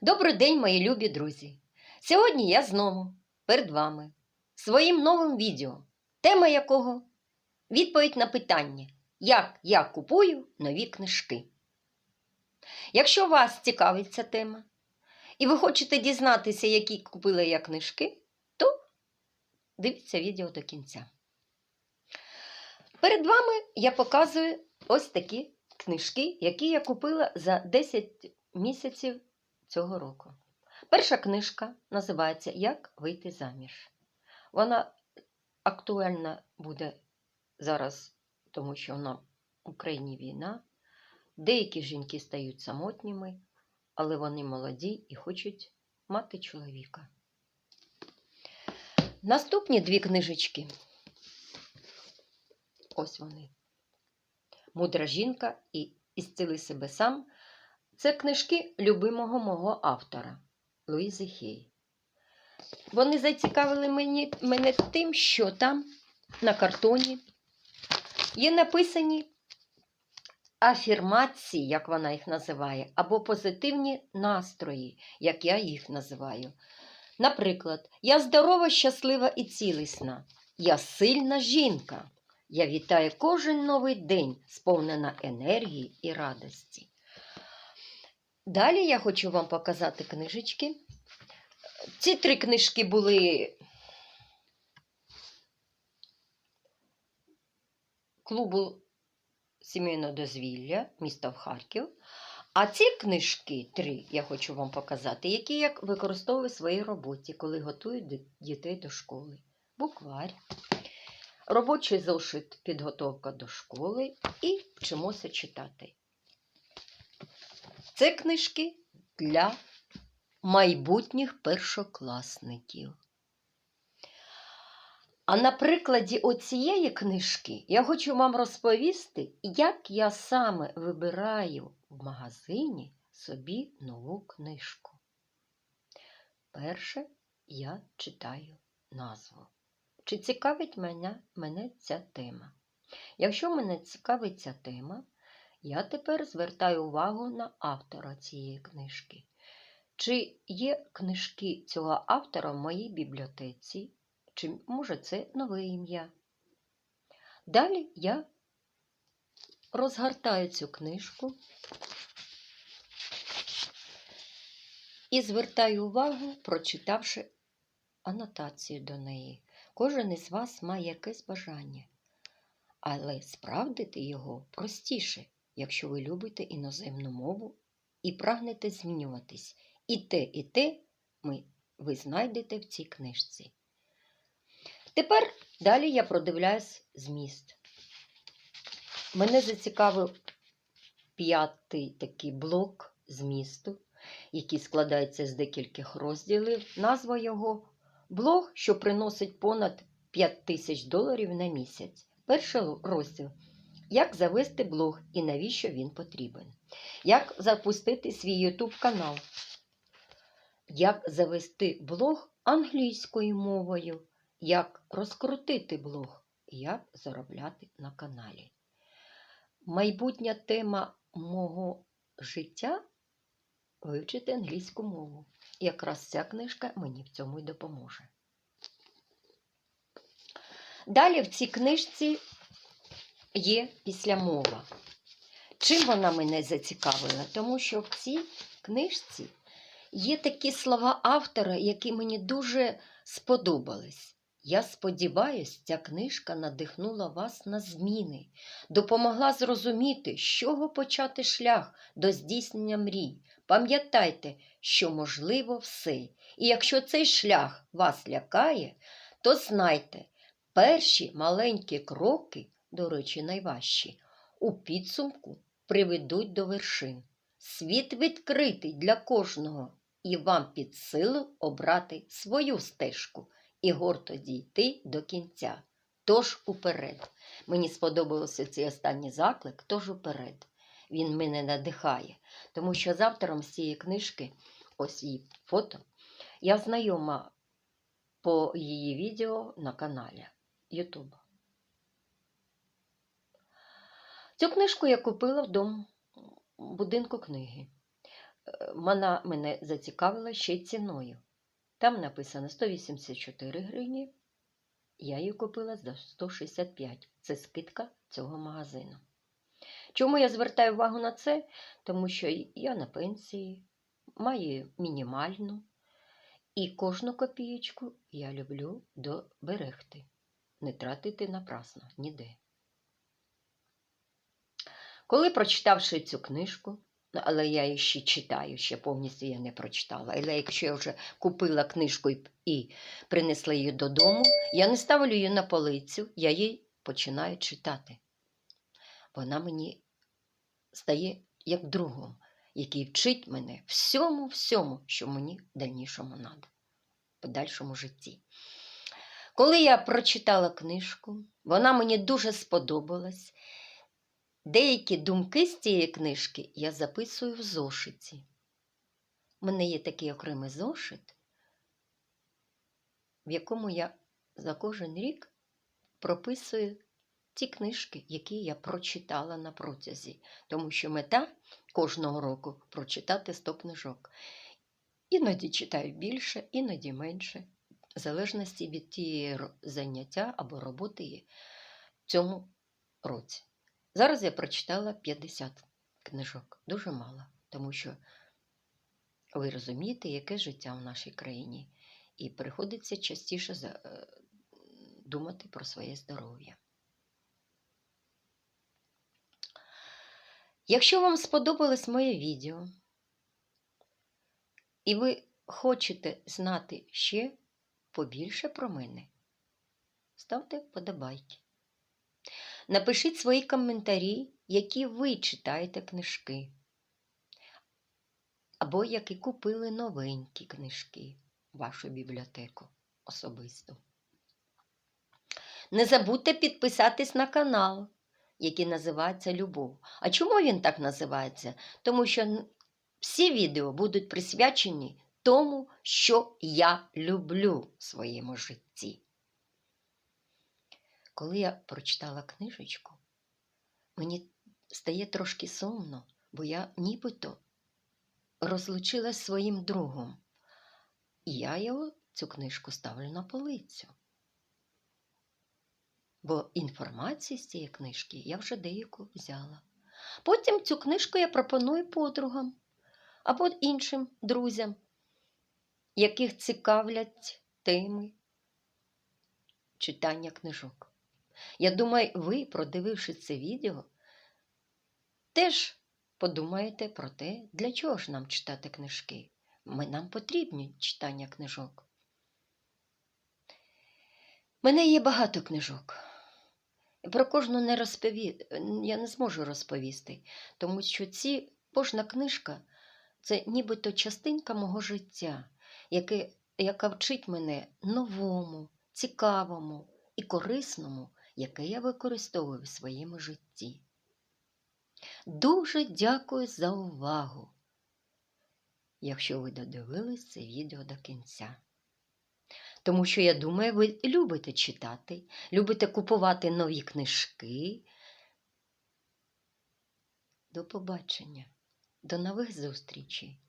Добрий день, мої любі друзі! Сьогодні я знову перед вами своїм новим відео, тема якого відповідь на питання, як я купую нові книжки. Якщо вас цікавить ця тема, і ви хочете дізнатися, які купила я книжки, то дивіться відео до кінця. Перед вами я показую ось такі книжки, які я купила за 10 місяців цього року. Перша книжка називається Як вийти заміж. Вона актуальна буде зараз, тому що на Україні війна. Деякі жінки стають самотніми, але вони молоді і хочуть мати чоловіка. Наступні дві книжечки. Ось вони. Мудра жінка і «Ісціли себе сам. Це книжки любимого мого автора Луїзи Хей. Вони зацікавили мені, мене тим, що там на картоні є написані афірмації, як вона їх називає, або позитивні настрої, як я їх називаю. Наприклад, я здорова, щаслива і цілісна. Я сильна жінка. Я вітаю кожен новий день, сповнена енергії і радості. Далі я хочу вам показати книжечки. Ці три книжки були клубу сімейного дозвілля міста Харків. А ці книжки, три, я хочу вам показати, які я використовую в своїй роботі, коли готую дітей до школи. Букварь, робочий зошит, підготовка до школи і вчимося читати. Це книжки для майбутніх першокласників. А на прикладі оцієї книжки я хочу вам розповісти, як я саме вибираю в магазині собі нову книжку. Перше я читаю назву. Чи цікавить мене, мене ця тема? Якщо мене цікавить ця тема, я тепер звертаю увагу на автора цієї книжки. Чи є книжки цього автора в моїй бібліотеці, чи може це нове ім'я? Далі я розгортаю цю книжку і звертаю увагу, прочитавши анотацію до неї. Кожен із вас має якесь бажання, але справдити його простіше, якщо ви любите іноземну мову і прагнете змінюватись. І те, і те ми, ви знайдете в цій книжці. Тепер далі я продивляюсь зміст. Мене зацікавив п'ятий такий блок змісту, який складається з декількох розділів. Назва його блог, що приносить понад 5 тисяч доларів на місяць. Перший розділ. Як завести блог і навіщо він потрібен? Як запустити свій YouTube канал? Як завести блог англійською мовою? Як розкрутити блог? Як заробляти на каналі? Майбутня тема мого життя вивчити англійську мову. Якраз ця книжка мені в цьому й допоможе. Далі в цій книжці є післямова. Чим вона мене зацікавила? Тому що в цій книжці є такі слова автора, які мені дуже сподобались. Я сподіваюся, ця книжка надихнула вас на зміни, допомогла зрозуміти, з чого почати шлях до здійснення мрій. Пам'ятайте, що можливо все. І якщо цей шлях вас лякає, то знайте, перші маленькі кроки, до речі, найважчі, у підсумку приведуть до вершин. Світ відкритий для кожного, і вам під силу обрати свою стежку і гордо дійти до кінця. Тож уперед. Мені сподобався цей останній заклик, тож уперед. Він мене надихає, тому що з автором з цієї книжки, ось її фото, я знайома по її відео на каналі YouTube. Цю книжку я купила в дом будинку книги. Е, вона мене зацікавила ще ціною. Там написано 184 гривні. Я її купила за 165. Це скидка цього магазину. Чому я звертаю увагу на це? Тому що я на пенсії, маю мінімальну, і кожну копієчку я люблю доберегти, не тратити напрасно ніде. Коли прочитавши цю книжку, ну, але я її ще читаю, ще повністю я не прочитала. Але якщо я вже купила книжку і, принесла її додому, я не ставлю її на полицю, я її починаю читати. Вона мені стає як другом, який вчить мене всьому, всьому, що мені в дальнішому треба, в подальшому житті. Коли я прочитала книжку, вона мені дуже сподобалась. Деякі думки з цієї книжки я записую в зошиті. У мене є такий окремий зошит, в якому я за кожен рік прописую ті книжки, які я прочитала на протязі, тому що мета кожного року прочитати 100 книжок. Іноді читаю більше, іноді менше, в залежності від тієї заняття або роботи в цьому році. Зараз я прочитала 50 книжок, дуже мало, тому що ви розумієте, яке життя в нашій країні, і приходиться частіше е, думати про своє здоров'я. Якщо вам сподобалось моє відео, і ви хочете знати ще побільше про мене, ставте вподобайки. Напишіть свої коментарі, які ви читаєте книжки, або які купили новенькі книжки в вашу бібліотеку особисто. Не забудьте підписатись на канал, який називається Любов. А чому він так називається? Тому що всі відео будуть присвячені тому, що я люблю в своєму житті. Коли я прочитала книжечку, мені стає трошки сумно, бо я нібито розлучилась зі своїм другом. І я його цю книжку ставлю на полицю. Бо інформації з цієї книжки я вже деяку взяла. Потім цю книжку я пропоную подругам або іншим друзям, яких цікавлять теми читання книжок. Я думаю, ви, продивившись це відео, теж подумаєте про те, для чого ж нам читати книжки. Ми, нам потрібні читання книжок. Мене є багато книжок. Про кожну не розпові... я не зможу розповісти, тому що ці кожна книжка це нібито частинка мого життя, яке, яка вчить мене новому, цікавому і корисному, яке я використовую в своєму житті. Дуже дякую за увагу, якщо ви додивились це відео до кінця. Тому що я думаю, ви любите читати, любите купувати нові книжки. До побачення, до нових зустрічей!